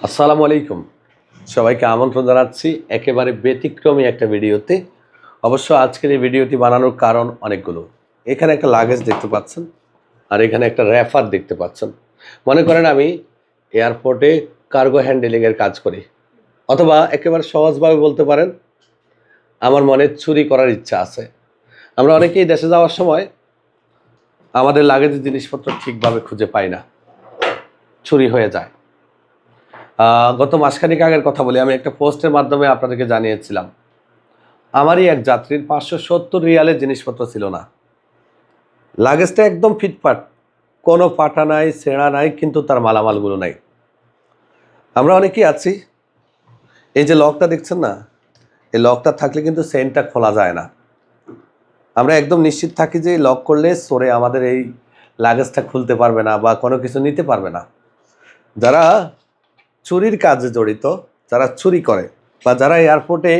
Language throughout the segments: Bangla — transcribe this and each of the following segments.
আসসালামু আলাইকুম। সবাইকে আমন্ত্রণ জানাচ্ছি একেবারে ব্যতিক্রমী একটা ভিডিওতে। অবশ্য আজকের এই ভিডিওটি বানানোর কারণ অনেকগুলো। এখানে একটা লাগেজ দেখতে পাচ্ছেন আর এখানে একটা র্যাফার দেখতে পাচ্ছেন। মনে করেন আমি এয়ারপোর্টে কার্গো হ্যান্ডেলিংয়ের কাজ করি। অথবা একেবারে সহজভাবে বলতে পারেন, আমার মনে চুরি করার ইচ্ছা আছে। আমরা অনেকেই দেশে যাওয়ার সময় আমাদের লাগেজের জিনিসপত্র ঠিকভাবে খুঁজে পাই না। চুরি হয়ে যায়। গত মাসখানিক আগের কথা বলি, আমি একটা পোস্টের মাধ্যমে আপনাদেরকে জানিয়েছিলাম। আমারই এক যাত্রীর পাঁচশো সত্তর রিয়ালের জিনিসপত্র ছিল না। লাগেজটা একদম ফিটফাট। কোনো পাটা নাই, ছেঁড়া নাই, কিন্তু তার মালামালগুলো নাই। আমরা অনেকেই আছি। এই যে লকটা দেখছেন না? এই লকটা থাকলে কিন্তু সেন্টটা খোলা যায় না। আমরা একদম নিশ্চিত থাকি যে লক করলে সরে আমাদের এই লাগেজটা খুলতে পারবে না বা কোনো কিছু নিতে পারবে না। যারা চুরির কাজে জড়িত, যারা চুরি করে বা যারা এয়ারপোর্টে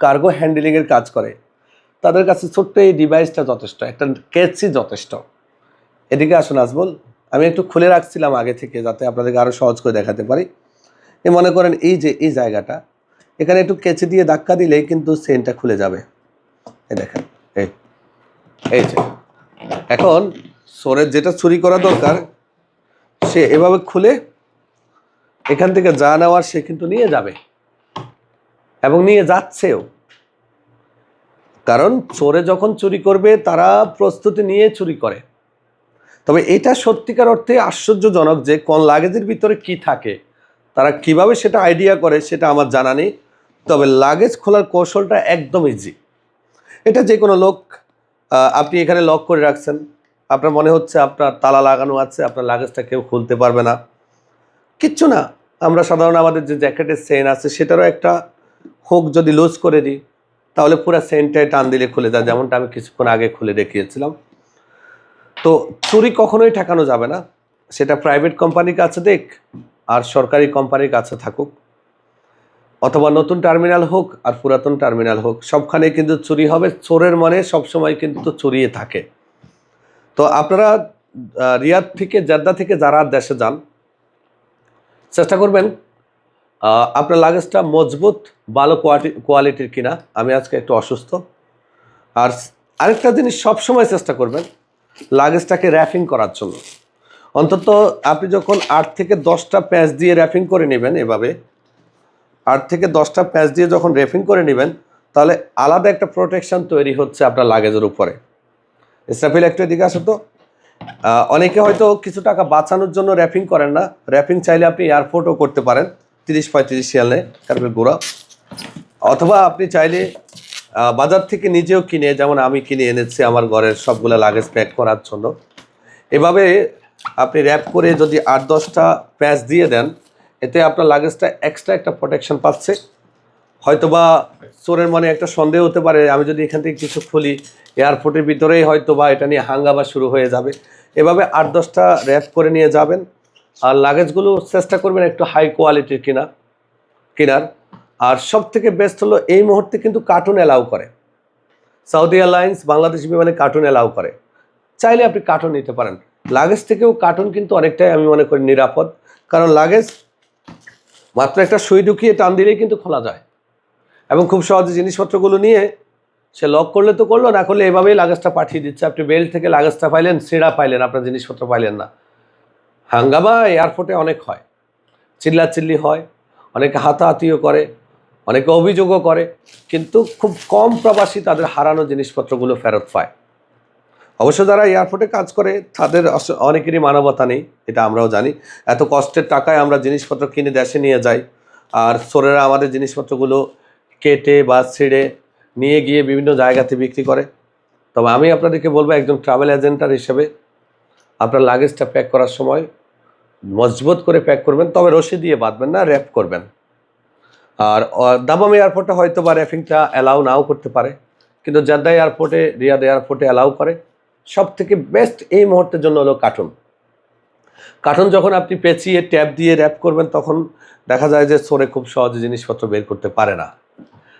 কার্গো হ্যান্ডেলিংয়ের কাজ করে, তাদের কাছে ছোট্ট এই ডিভাইসটা যথেষ্ট, একটা কেচি যথেষ্ট। এদিকে আসুন আজবল আমি একটু খুলে রাখছিলাম আগে থেকে যাতে আপনাদেরকে আরও সহজ করে দেখাতে পারি। এ মনে করেন এই যে, এই জায়গাটা, এখানে একটু কেচি দিয়ে ধাক্কা দিলেই কিন্তু সেনটা খুলে যাবে। এই দেখেন, এই এই যে, এখন সোরের যেটা চুরি করা দরকার, সে এভাবে খুলে এখান থেকে যা নেওয়ার সে কিন্তু নিয়ে যাবে। এবং নিয়ে যাচ্ছেও। কারণ চোরে যখন চুরি করবে, তারা প্রস্তুতি নিয়ে চুরি করে। তবে এটা সত্যিকার অর্থে আশ্চর্যজনক যে, কোন লাগেজের ভিতরে কি থাকে, তারা কীভাবে সেটা আইডিয়া করে, সেটা আমার জানা নেই। তবে লাগেজ খোলার কৌশলটা একদম ইজি এটা যে কোনো লোক আপনি এখানে লক করে রাখছেন। আপনার মনে হচ্ছে আপনার তালা লাগানো আছে, আপনার লাগেজটা কেউ খুলতে পারবে না। কিচ্ছু না। আমরা সাধারণ আমাদের যে জ্যাকেটের সেন আছে, সেটারও একটা হোক যদি লুজ করে দিই, তাহলে পুরো সেনটাই টান দিলে খুলে যায়। যেমনটা আমি কিছুক্ষণ আগে খুলে দেখিয়েছিলাম। তো চুরি কখনোই ঠেকানো যাবে না। সেটা প্রাইভেট কোম্পানির কাছে দেখ আর সরকারি কোম্পানির কাছে থাকুক। অথবা নতুন টার্মিনাল হোক আর পুরাতন টার্মিনাল হোক, সবখানে কিন্তু চুরি হবে। চোরের মনে সবসময় কিন্তু চুরিয়ে থাকে। তো আপনারা রিয়াদ থেকে, জেদ্দা থেকে যারা দেশে যান চেষ্টা করবেন। আপনার লাগেজটা মজবুত, ভালো কোয়ালিটি কোয়ালিটির কিনা। আমি আজকে একটু অসুস্থ। আর আরেকটা জিনিস সবসময় চেষ্টা করবেন লাগেজটাকে র্যাফিং করার জন্য। অন্তত আপনি যখন আট থেকে দশটা প্যাঁচ দিয়ে র্যাপিং করে নেবেন এভাবে, আট থেকে দশটা প্যাঁচ দিয়ে যখন র্যাফিং করে নেবেন, তাহলে আলাদা একটা প্রোটেকশন তৈরি হচ্ছে আপনার লাগেজের উপরে। ইসরাফিল একটু এদিকে আসো তো। অনেকে হয়তো কিছু টাকা বাঁচানোর জন্য র্যাপিং করেন না। র্যাপিং চাইলে আপনি এয়ারপোর্টও করতে পারেন। তিরিশ পঁয়ত্রিশ শিয়ালে তারপরে গোড়া। অথবা আপনি চাইলে বাজার থেকে নিজেও কিনে, যেমন আমি কিনে এনেছি, আমার ঘরের সবগুলো লাগেজ প্যাক করার জন্য। এভাবে আপনি র্যাপ করে যদি আট দশটা প্যাচ দিয়ে দেন, এতে আপনার লাগেজটা এক্সট্রা একটা প্রোটেকশন পাচ্ছে। হয়তোবা চোরের মনে একটা সন্দেহ হতে পারে, আমি যদি এখান থেকে কিছু খুলি, এয়ারপোর্টের ভিতরেই হয়তো বা এটা নিয়ে হাঙ্গামা শুরু হয়ে যাবে। এভাবে আট দশটা র্যাপ করে নিয়ে যাবেন, আর লাগেজগুলো চেষ্টা করবেন একটু হাই কোয়ালিটির কিনা, কেনার। আর সব থেকে বেস্ট হলো, এই মুহূর্তে কিন্তু কার্টুন অ্যালাউ করে। সৌদি এয়ারলাইন্স বাংলাদেশ বিমানে কার্টুন অ্যালাউ করে। চাইলে আপনি কার্টুন নিতে পারেন। লাগেজ থেকেও কার্টুন কিন্তু অনেকটাই আমি মনে করি নিরাপদ। কারণ লাগেজ মাত্র একটা সুই ঢুকিয়ে টান দিলেই কিন্তু খোলা যায়। এবং খুব সহজে জিনিসপত্রগুলো নিয়ে সে লক করলে তো করল, না করলে এভাবেই লাগেজটা পাঠিয়ে দিচ্ছে। আপনি বেল্ট থেকে লাগেজটা পাইলেন সেরা পাইলেন, আপনার জিনিসপত্র পাইলেন না। হাঙ্গামা এয়ারপোর্টে অনেক হয়। চিল্লাচিল্লি হয়, অনেকে হাতাহাতিও করে, অনেকে অভিযোগও করে, কিন্তু খুব কম প্রবাসী তাদের হারানো জিনিসপত্রগুলো ফেরত পায়। অবশ্য যারা এয়ারপোর্টে কাজ করে, তাদের অনেকেরই মানবতা নেই, এটা আমরাও জানি। এত কষ্টের টাকায় আমরা জিনিসপত্র কিনে দেশে নিয়ে যাই, আর সোরেরা আমাদের জিনিসপত্রগুলো কেটে বা ছিঁড়ে নিয়ে গিয়ে বিভিন্ন জায়গাতে বিক্রি করে। তবে আমি আপনাদেরকে বলব একজন ট্রাভেল এজেন্টার হিসেবে আপনার লাগেজটা প্যাক করার সময় মজবুত করে প্যাক করবেন, তবে রশি দিয়ে বাঁধবেন না র্যাপ করবেন। আর দামাম এয়ারপোর্টে হয়তো বা র্যাপিংটা অ্যালাউ নাও করতে পারে, কিন্তু জেদ্দা এয়ারপোর্টে রিয়াদ এয়ারপোর্টে অ্যালাউ করে। সব থেকে বেস্ট এই মুহূর্তের জন্য হলো কার্টুন কার্টুন যখন আপনি পেঁচিয়ে ট্যাপ দিয়ে র্যাপ করবেন, তখন দেখা যায় যে সোরে খুব সহজে জিনিসপত্র বের করতে পারে না।